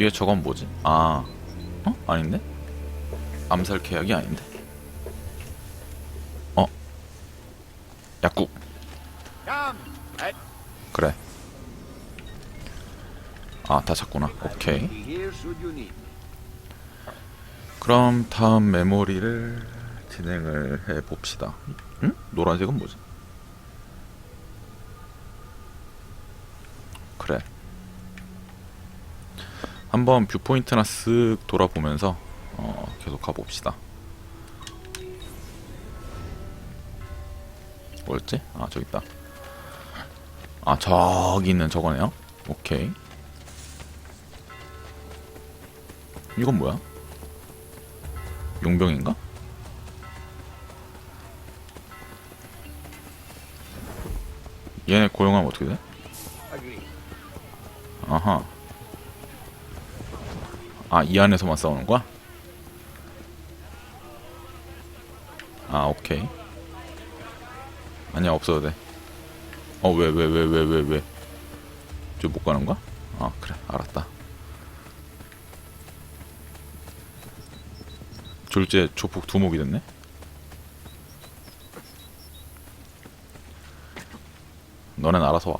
뒤에 저건 뭐지? 아, 어? 아닌데? 암살 계약이 아닌데? 어? 약국. 그래. 아, 다 찾구나. 오케이. 그럼 다음 메모리를 진행을 해 봅시다. 응? 노란색은 뭐지? 그래. 한번 뷰포인트나 쓱 돌아보면서 어, 계속 가봅시다. 뭐였지? 아 저기 있다. 아 저기 있는 저거네요. 오케이. 이건 뭐야? 용병인가? 얘네 고용하면 어떻게 돼? 아하. 아, 이 안에서만 싸우는 거야? 아, 오케이. 아니야, 없어도 돼. 어, 왜, 왜, 왜, 왜, 왜, 왜? 저 못 가는 거야? 아, 그래, 알았다. 졸제 조폭 두목이 됐네? 너넨 알아서 와.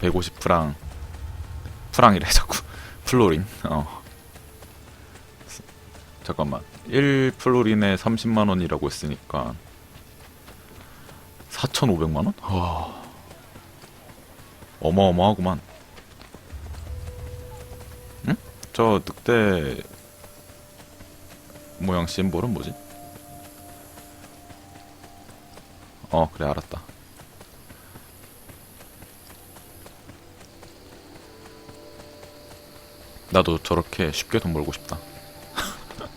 150 프랑 프랑이래 자꾸 플로린 어 잠깐만 1 플로린에 30만 원이라고 했으니까 4,500만 원? 와 어마어마하구만 응? 저 늑대 모양 심볼은 뭐지? 어 그래 알았다 나도 저렇게 쉽게 돈 벌고 싶다.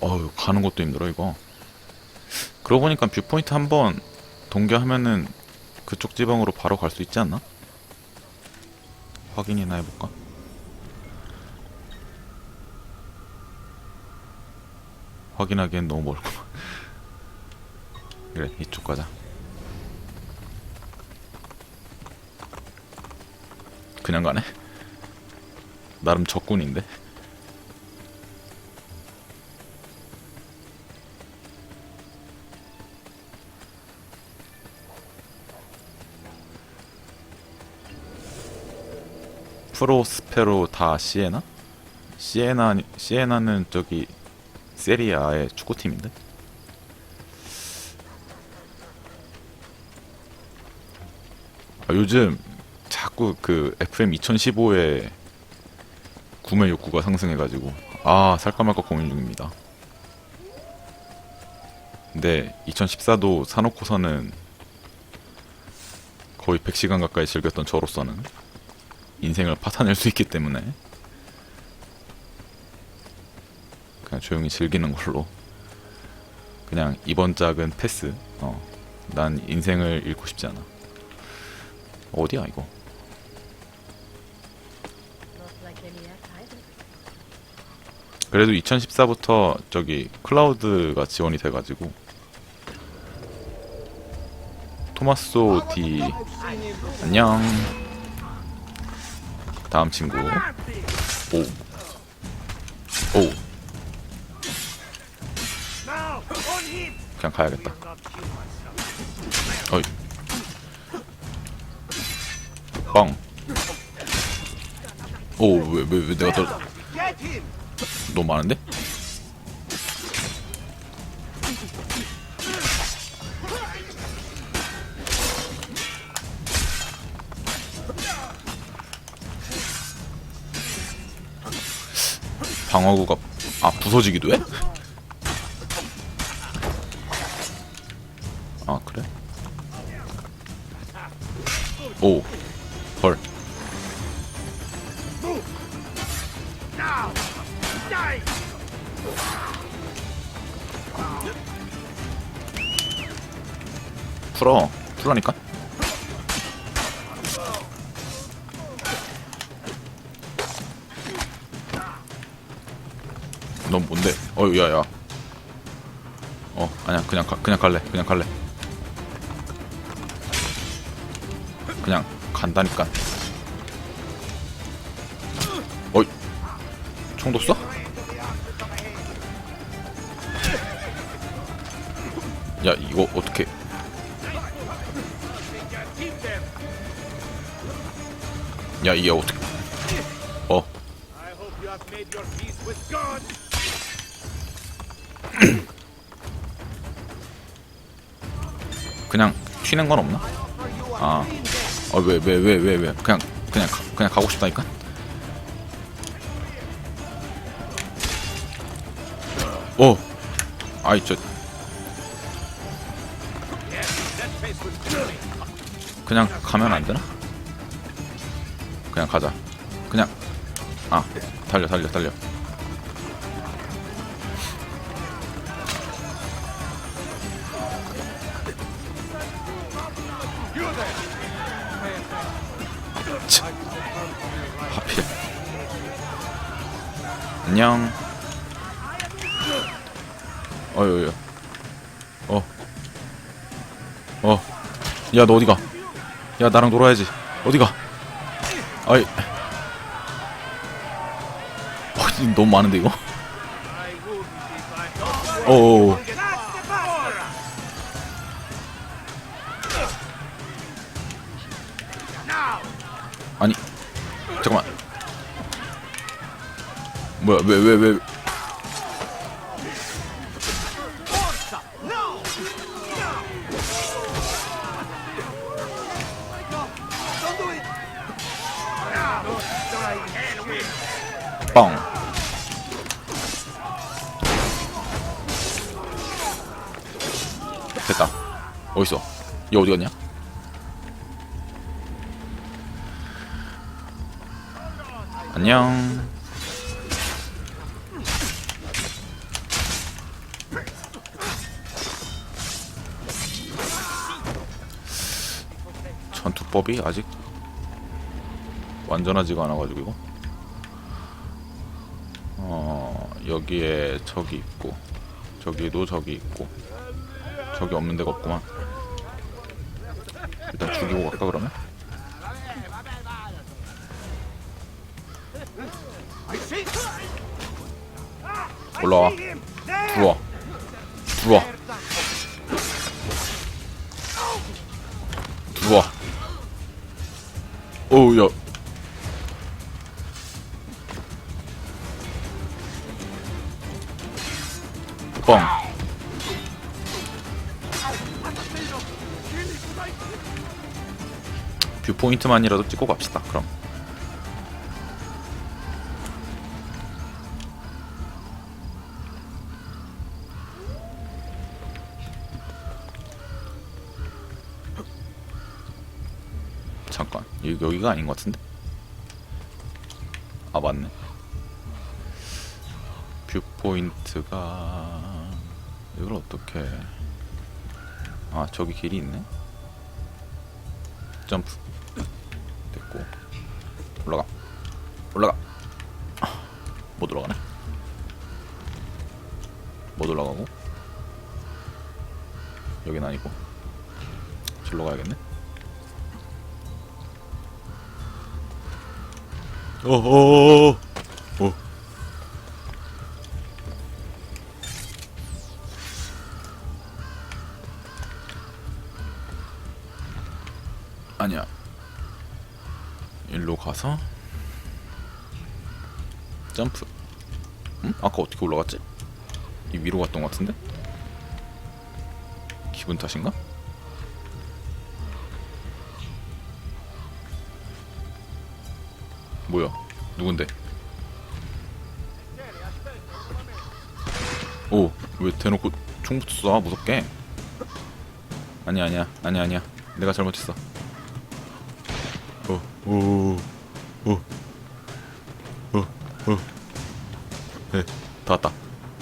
어휴, 가는 것도 힘들어, 이거. 그러고 보니까 뷰포인트 한번 동기하면은 그쪽 지방으로 바로 갈 수 있지 않나? 확인이나 해볼까? 확인하기엔 너무 멀구만. 그래, 이쪽 가자. 그냥 가네. 나름 적군인데. 프로스페로 다 시에나? 시에나 시에나는 저기 세리아의 축구팀인데. 아, 요즘 자꾸 그 FM 2015의 구매 욕구가 상승해가지고 아 살까 말까 고민 중입니다. 근데 2014도 사놓고서는 거의 100시간 가까이 즐겼던 저로서는 인생을 파탄낼 수 있기 때문에 그냥 조용히 즐기는 걸로 그냥 이번 짝은 패스. 어, 난 인생을 잃고 싶지 않아. 어디야 이거? 그래도 2014부터 저기 클라우드가 지원이 돼가지고 토마소 디. 안녕. 다음 친구. 오 오. 그냥 가야겠다. 어이. 빵 오 왜 왜 왜 내가 떨어 Get him! 너무 많은데? 방어구가 아 부서지기도 해? 아 그래? 오 풀어. 풀라니까? 넌 뭔데? 어유 야야. 어 아니야. 그냥 가, 그냥 갈래. 그냥 갈래. 그냥 간다니까. 어이, 총도 쏴? 야, 이거 어떻게? 야, 이게 어떻게? 어. 그냥 튀는 건 없나? 아, 어, 왜, 왜, 왜, 왜, 왜? 그냥, 그냥, 가, 그냥 가고 싶다니까. 어, 아이 저, 그냥 가면 안 되나? 그냥 가자. 그냥, 아, 달려, 달려, 달려. 참. 하필. 안녕. 어여여. 어. 어. 야, 너 어디가? 야, 나랑 놀아야지. 어디가? 아이. 어, 너무 많은데, 이거? That's the power. Now, 아니. 잠깐만. 뭐야, 왜, 왜, 왜. 얘 어디 갔냐? 안녕. 전투법이 아직 완전하지가 않아가지고 이거. 어 여기에 저기 있고 저기도 저기 있고 저기 없는 데가 없구만 일단 죽이고 갈까 그러면? 올라와. 들어와. 들어와. 들어와. 오우 야. 뻥 뷰포인트만이라도 찍고 갑시다 그럼. 잠깐 여기, 여기가 아닌 것 같은데? 아 맞네. 뷰포인트가 이걸 어떻게 아 저기 길이 있네? 점프 올라가. 올라가. 아, 못 올라가네. 못 올라가고. 여긴 아니고. 절로 가야겠네. 어어 일로 가서 점프 응? 아까 어떻게 올라갔지? 이 위로 갔던 것 같은데? 기분 탓인가? 뭐야? 누군데? 오, 왜 대놓고 총부터 쏴? 무섭게. 아니야, 아니야, 아니야, 아니야. 내가 잘못했어. 어, 오, 오, 어, 어. 네, 다 왔다.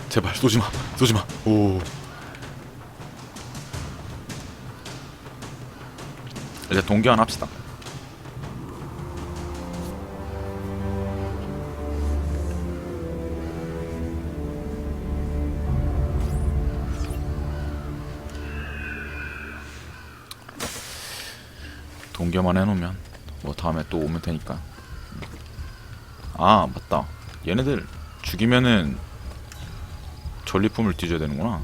제발 쏘지 마, 쏘지 마. 오. 이제 동기화 합시다. 동기화만 해놓으면 뭐 다음에 또 오면 되니까. 아 맞다. 얘네들 죽이면은 전리품을 뒤져야 되는구나.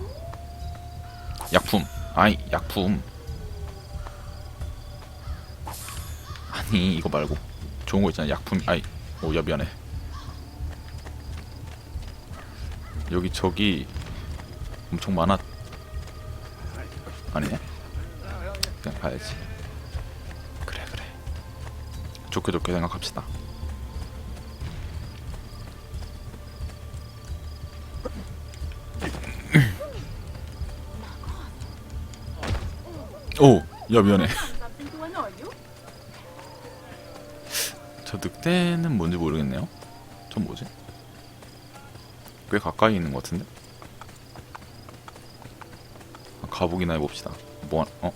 약품. 아이 약품. 아니 이거 말고. 좋은 거 있잖아. 약품. 아이 오야 미안해. 여기 저기 엄청 많아 아니네. 그냥 가야지 좋게 좋게 생각합시다 미안해 to annoy you? 저 늑대는 뭔지 모르겠네요. 전 뭐지? 꽤 가까이 있는 것 같은데? 아, 가보기나 해봅시다. 뭐, 하- 어?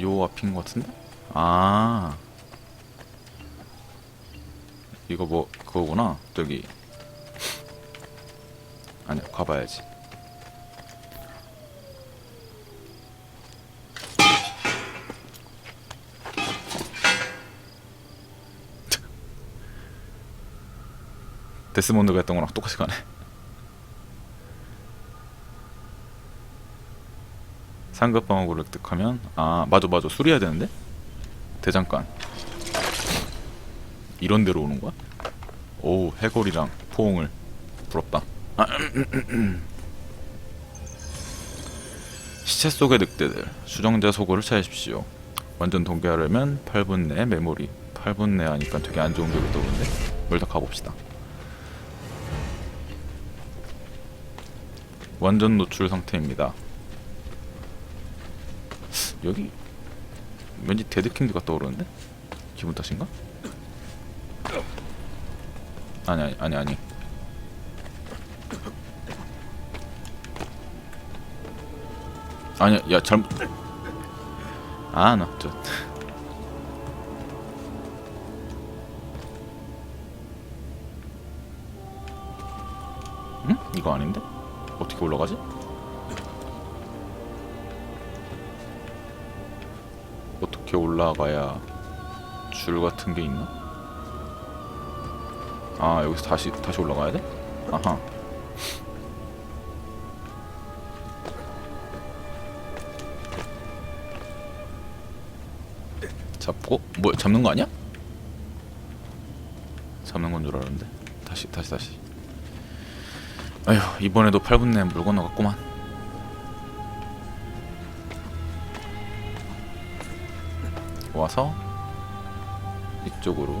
요 앞인 것 같은데? 아. 이거 뭐, 그거구나. 저기. 아니야, 가봐야지. 데스몬드가 했던 거랑 똑같이 가네. 상급 방어구를 획득하면 아 맞아 맞아 수리해야 되는데 대장간 이런 데로 오는 거야? 오 해골이랑 포옹을 부럽다. 아, 시체 속의 늑대들 수정자 소고를 찾으십시오. 완전 동기하려면 8분 내 메모리 8분 내 하니까 되게 안 좋은 기억이 떠오르는데 일단 가봅시다. 완전 노출 상태입니다. 여기 왠지 데드킹드가 떠오르는데? 기분 탓인가? 아니 아니 아니 아니 아니야 야 잘못 아나저 응? 이거 아닌데? 어떻게 올라가지? 어떻게 올라가야 줄 같은 게 있나? 아 여기서 다시 다시 올라가야 돼? 아하 잡고 뭐 잡는 거 아니야? 잡는 건 줄 알았는데 다시 다시 다시 아휴 이번에도 8분 내에 물 건너갔구만 와서 이쪽으로